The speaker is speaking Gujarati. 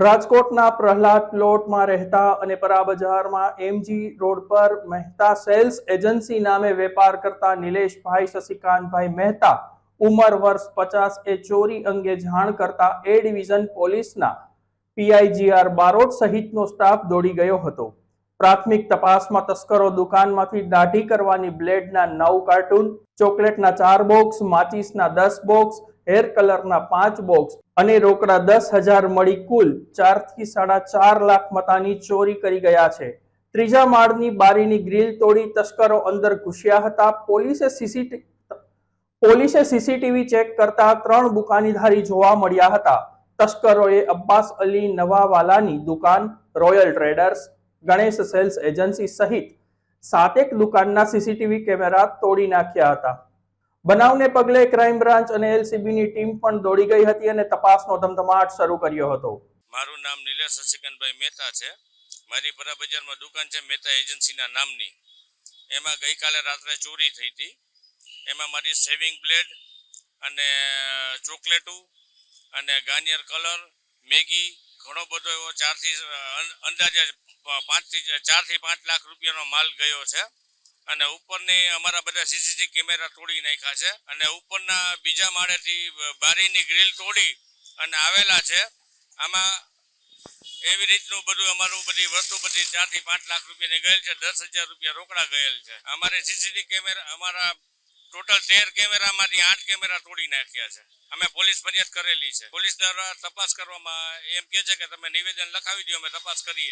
રાજકોટના પ્રહલાદ પ્લોટમાં રહેતા અને પરા બજારમાં એમજી રોડ પર મહેતા સેલ્સ એજન્સી નામે વેપાર કરતા નિલેશભાઈ શશિકાંતભાઈ મહેતા ઉંમર વર્ષ પચાસ એ ચોરી અંગે જાણ કરતા એ ડિવિઝન પોલીસના પીઆઈજીઆર બારોટ સહિતનો સ્ટાફ દોડી ગયો હતો. પ્રાથમિક તપાસમાં તસ્કરો દુકાનમાંથી દાઢી કરવાની બ્લેડના નવ કાર્ટૂન, ચોકલેટના ચાર બોક્સ, માચીસના દસ બોક્સ, હેર કલરના પાંચ બોક્સ અને રોકડા દસ હજાર મળી કુલ ચારથી સાડા ચાર લાખ મતાની ચોરી કરી ગયા છે. ત્રીજા માળની બારીની ગ્રીલ તોડી તસ્કરો અંદર ઘૂસ્યા હતા. પોલીસે સીસીટી પોલીસે સીસીટીવી ચેક કરતા ત્રણ દુકાનીધારી જોવા મળ્યા હતા. તસ્કરોએ અબ્બાસ અલી નવાવાલાની દુકાન, Royal Traders Ganesh Sales Agency સહિત સાતેક દુકાનના સીસીટીવી કેમેરા તોડી નાખ્યા હતા. બનાવને પગલે ક્રાઇમ બ્રાન્ચ અને એલસીબીની ટીમ પણ દોડી ગઈ હતી અને તપાસનો ધમધમાટ શરૂ કર્યો હતો. મારું નામ નિલેશ શશિકાંતભાઈ મહેતા છે. મારી પરા બજારમાં દુકાન છે મહેતા એજન્સીના નામની. એમાં ગઈકાલે રાત્રે ચોરી થઈ હતી. એમાં મારી સેવિંગ બ્લેડ અને ચોકલેટું અને ગાર્નિયર કલર, મેગી, ઘણો બધો એવો ચારથી અંદાજે પાંચથી ચારથી પાંચ લાખ રૂપિયાનો માલ ગયો છે. અને ઉપરની અમારા બધા સીસીટીવી કેમેરા તોડી નાખ્યા છે. અને ઉપરના બીજા માળેથી બારીની ગ્રીલ તોડી અને આવેલા છે. આમાં એવી રીતનું બધું અમારું બધી વસ્તુ બધી ચારથી પાંચ લાખ રૂપિયાની ગયેલ છે. દસ હજાર રૂપિયા રોકડા ગયેલ છે. અમારે સીસીટીવી કેમેરા અમારા ટોટલ તેર કેમેરામાંથી આઠ કેમેરા તોડી નાખ્યા છે. અમે પોલીસ ફરિયાદ કરેલી છે. પોલીસ દ્વારા તપાસ કરવામાં એમ કે છે કે તમે નિવેદન લખાવી દો, અમે તપાસ કરીએ